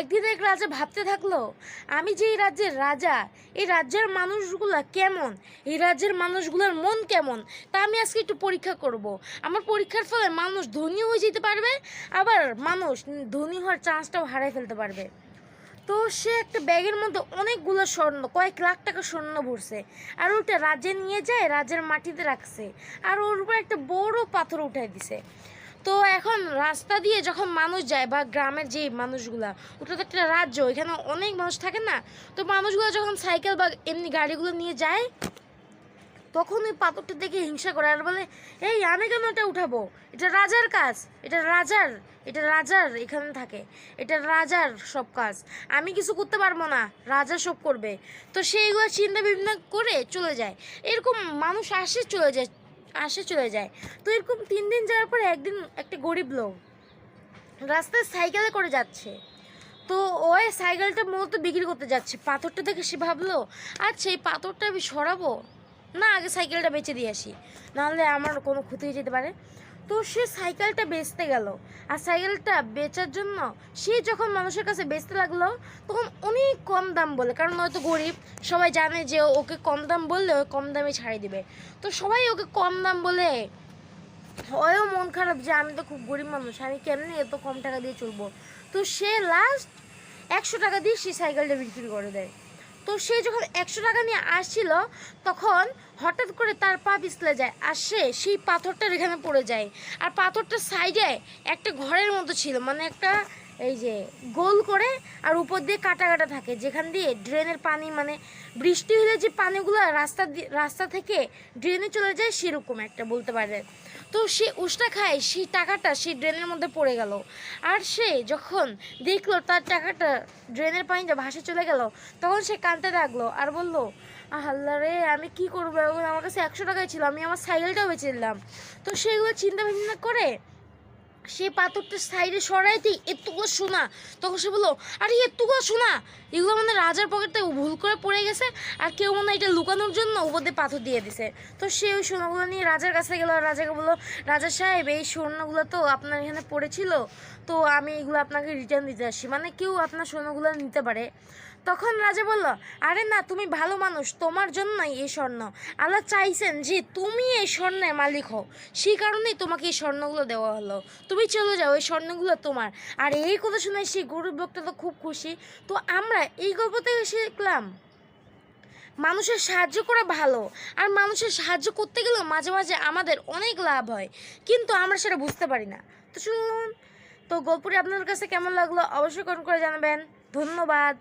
একদিন এক রাজা ভাবতে থাকল, আমি যে এই রাজ্যের রাজা, এই রাজ্যের মানুষগুলা কেমন? এই রাজ্যের মানুষগুলোর মন কেমন? তা আমি আজকে একটু পরীক্ষা করব। আমার পরীক্ষার ফলে মানুষ ধনী হয়ে যেতে পারবে, আবার মানুষ ধনী হওয়ার চান্সটাও হারাই ফেলতে পারবে। তো সে একটা ব্যাগের মধ্যে অনেকগুলো স্বর্ণ, কয়েক লাখ টাকা স্বর্ণ ভরছে আর ওটা রাজ্যে নিয়ে যায়, রাজ্যের মাটিতে রাখছে আর ওর উপর একটা বড় পাথর উঠাই দিছে। তো এখন রাস্তা দিয়ে যখন মানুষ যায় বা গ্রামের যে মানুষগুলা, ওটা তো একটা রাজ্য এখানে অনেক মানুষ থাকে না? তো মানুষগুলো যখন সাইকেল বা এমনি গাড়িগুলো নিয়ে যায়, তখন ওই পাথরটা দেখে হিংসা করে আর বলে, এই, আমি কেন এটা উঠাবো? এটা রাজার কাজ, এটা রাজার এটা রাজার এখানে থাকে, এটা রাজার সব কাজ। আমি কিছু করতে পারব না, রাজা সব করবে। তো সেইগুলো চিন্তা ভাবনা করে চলে যায়। এরকম মানুষ আসে, চলে যায়। আসে চলে যায়। তো এরকম তিন দিন যাওয়ার পরে একদিন একটা গরিব লোক রাস্তায় সাইকেলে করে যাচ্ছে। তো ওই সাইকেলটা মূলত বিক্রি করতে যাচ্ছে। পাথরটা দেখে সে ভাবলো আচ্ছা এই পাথরটা আমি সরাবো? না, আগে সাইকেলটা বেঁচে দিয়ে আসি। নাহলে আমার কোনো ক্ষতি হয়ে যেতে পারে। তো সে সাইকেলটা বেচতে গেল। আর সাইকেলটা বেচার জন্য সে যখন মানুষের কাছে বেচতে লাগল, তখন অনেক কম দাম বলে। কারণ হয়তো গরিব, সবাই জানে যে ওকে কম দাম বললে ও কম দামে ছাড়িয়ে দিবে। তো সবাই ওকে কম দাম বলে ওয়ও মন খারাপ যে আমি তো খুব গরিব মানুষ, আমি কেমনি এত কম টাকা দিয়ে চলবো? তো সে লাস্ট একশো টাকা দিয়ে সে সাইকেলটা বিক্রি করে দেয়। তো সে যখন একশো টাকা নিয়ে আসছিল, তখন হঠাৎ করে তার পা পিছলে যায় আর সে সেই পাথরটার এখানে পড়ে যায়। আর পাথরটার সাইডে একটা ঘরের মতো ছিল মানে একটা এই যে, গোল করে আর উপর দিয়ে কাটা কাটা থাকে। যেখান দিয়ে ড্রেনের পানি মানে বৃষ্টি হলে যে পানিগুলো রাস্তা রাস্তা থেকে ড্রেনে চলে যায়, সেরকম একটা বলতে পারে। তো সে উষ্টা খায়, সেই টাকাটা সেই ড্রেনের মধ্যে পড়ে গেল। আর সে যখন দেখল তার টাকাটা ড্রেনের পানিটা ভাসে চলে গেল, তখন সে কানতে লাগল আর বলল, আল্লাহ রে, আমি কি করব? আমার কাছে একশো টাকাই ছিল, আমি আমার সাইকেলটাও বেঁচে দিলাম তো সেগুলো চিন্তা ভাবনা করে সে পাথরটা সাইডে সরাইতেই এতগুলো শোনা তখন সে বলল, আরে, এতগুলো শোনা এগুলো মানে রাজার পকেটে ভুল করে পড়ে গেছে, আর কেউ মনে এটা লুকানোর জন্য উপর দিয়ে পাথর দিয়ে দিছে। তো সে ওই সোনাগুলো নিয়ে রাজার কাছে গেল রাজাকে বলল, রাজা সাহেব, এই স্বর্ণগুলো তো আপনার এখানে পড়েছিল, তো আমি এগুলো আপনাকে রিটার্ন দিতে আসি মানে কেউ আপনার স্বর্ণগুলো নিতে পারে। তখন রাজা বলল, আরে না, তুমি ভালো মানুষ, তোমার জন্যই এই স্বর্ণ। আল্লাহ চাইছেন যে তুমি এই স্বর্ণের মালিক হও। সেই কারণেই তোমাকে এই স্বর্ণগুলো দেওয়া হলো। তুমি চলে যাও, এই স্বর্ণগুলো তোমার। আর এই কথা শুনে সেই গরিব লোকটা তো খুব খুশি। তো আমরা এই গল্প থেকে শিখলাম, মানুষের সাহায্য করা ভালো। আর মানুষের সাহায্য করতে গেলেও মাঝে মাঝে আমাদের অনেক লাভ হয়। কিন্তু আমরা সেটা বুঝতে পারি না। তো শুনুন, তো গল্পটি আপনাদের কাছে কেমন লাগল অবশ্যই কমেন্ট করে জানাবেন। ধন্যবাদ।